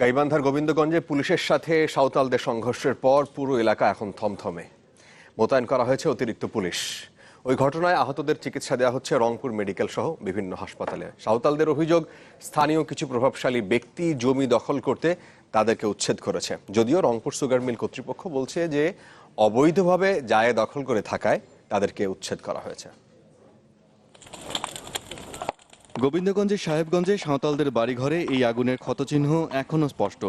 গাইবান্ধার গোবিন্দগঞ্জে পুলিশের সাথে সাঁওতালদের সংঘর্ষের পর পুরো এলাকা এখন থমথমে। মোতায়েন করা হয়েছে অতিরিক্ত পুলিশ। ওই ঘটনায় আহতদের চিকিৎসা দেওয়া হচ্ছে রংপুর মেডিকেল সহ বিভিন্ন হাসপাতালে। সাঁওতালদের অভিযোগ, স্থানীয় কিছু প্রভাবশালী ব্যক্তি জমি দখল করতে তাদেরকে উচ্ছেদ করেছে। যদিও রংপুর সুগার মিল কর্তৃপক্ষ বলছে যে, অবৈধভাবে জায়ে দখল করে থাকায় তাদেরকে উচ্ছেদ করা হয়েছে। গোবিন্দগঞ্জের সাহেবগঞ্জে সাঁওতালদের বাড়িঘরে এই আগুনের ক্ষতচিহ্ন এখনও স্পষ্ট।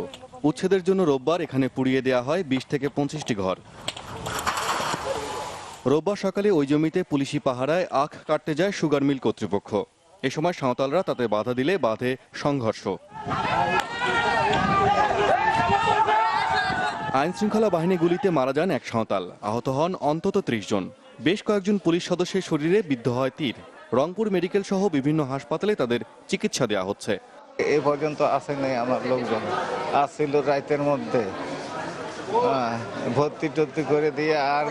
উচ্ছেদের জন্য রোববার এখানে পুড়িয়ে দেওয়া হয় বিশ থেকে পঁচিশটি ঘর। রোববার সকালে ওই জমিতে পুলিশি পাহারায় আখ কাটতে যায় সুগার মিল কর্তৃপক্ষ। এ সময় সাঁওতালরা তাতে বাধা দিলে বাধে সংঘর্ষ। আইন শৃঙ্খলা বাহিনী গুলিতে মারা যান এক সাঁওতাল। আহত হন অন্তত ত্রিশ জন। বেশ কয়েকজন পুলিশ সদস্যের শরীরে বিদ্ধ হয় তীর। রংপুর মেডিকেল সহ বিভিন্ন হাসপাতালে তাদের চিকিৎসা দেওয়া হচ্ছে। এ পর্যন্ত আসে নাই আমার লোকজন। আসছিল রাইতের মধ্যে। হ্যাঁ, ভর্তি টর্তি করে দিয়ে আর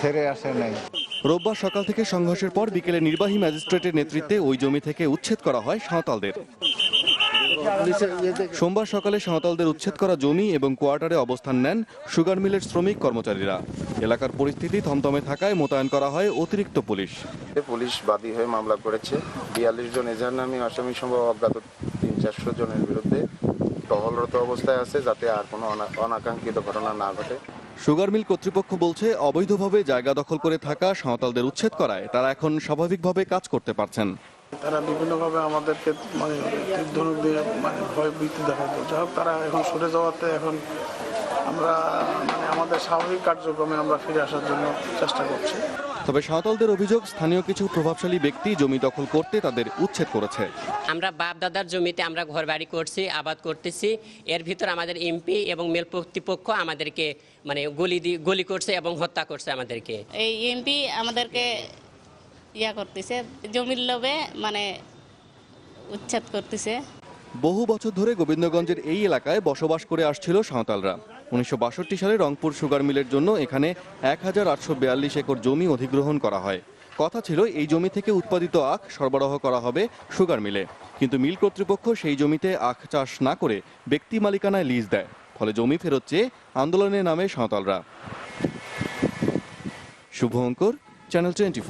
ফেরে আসে নাই। রোববার সকাল থেকে সংঘর্ষের পর বিকেলে নির্বাহী ম্যাজিস্ট্রেটের নেতৃত্বে ওই জমি থেকে উচ্ছেদ করা হয় সাঁওতালদের। সোমবার সকালে সাঁওতালদের উচ্ছেদ করা জমি এবং কোয়ার্টারে অবস্থান নেন সুগার মিলের শ্রমিক কর্মচারীরা। এলাকার পরিস্থিতি থমথমে থাকায় মোতায়েন করা হয় অতিরিক্ত পুলিশ। পুলিশ বাদী হয়ে মামলা করেছে। বিয়াল্লিশ জন এজাহার নামী আসামি সম্ভব অজ্ঞাত তিন চারশো জনের বিরুদ্ধে টহলরত অবস্থায় আছে যাতে আর কোনো অনাকাঙ্ক্ষিত ঘটনা না ঘটে। সুগার মিল কর্তৃপক্ষ বলছে অবৈধভাবে জায়গা দখল করে থাকা সাঁওতালদের উচ্ছেদ করায় তারা এখন স্বাভাবিকভাবে কাজ করতে পারছেন। তারা বিভিন্নভাবে আমাদেরকে মানে ধনুক দিয়ে মানে ভয় ভীতি দেখাতো। যাই হোক তারা এখন সরে যাওয়াতে এখন আমরা মানে আমাদের স্বাভাবিক কার্যক্রমে আমরা ফিরে আসার জন্য চেষ্টা করছি। তবে সাঁওতালদের অভিযোগ স্থানীয় কিছু প্রভাবশালী ব্যক্তি জমি দখল করতে তাদের উচ্ছেদ করেছে। আমরা বাপ দাদার জমিতে আমরা ঘর বাড়ি করছি আবাদ করতেছি। এর ভিতর আমাদের এমপি এবং মেল কর্তৃপক্ষ আমাদেরকে মানে গলি দি গলি করছে এবং হত্যা করছে আমাদেরকে। এই এমপি আমাদেরকে ইয়া করতেছে, জমির লোভে মানে উচ্ছেদ করতেছে। বহু বছর ধরে গোবিন্দগঞ্জের এই এলাকায় বসবাস করে আসছিল সাঁওতালরা। উনিশশো বাষট্টি সালে রংপুর সুগার মিলের জন্য এখানে এক হাজার আটশো বিয়াল্লিশ একর জমি অধিগ্রহণ করা হয়। কথা ছিল, এই জমি থেকে উৎপাদিত আখ সরবরাহ করা হবে সুগার মিলে। কিন্তু মিল কর্তৃপক্ষ সেই জমিতে আখ চাষ না করে ব্যক্তি মালিকানায় লিজ দেয়। ফলে জমি ফেরত চেয়ে আন্দোলনের নামে সাঁওতালরা। শুভ অঙ্কর, চ্যানেল টোয়েন্টি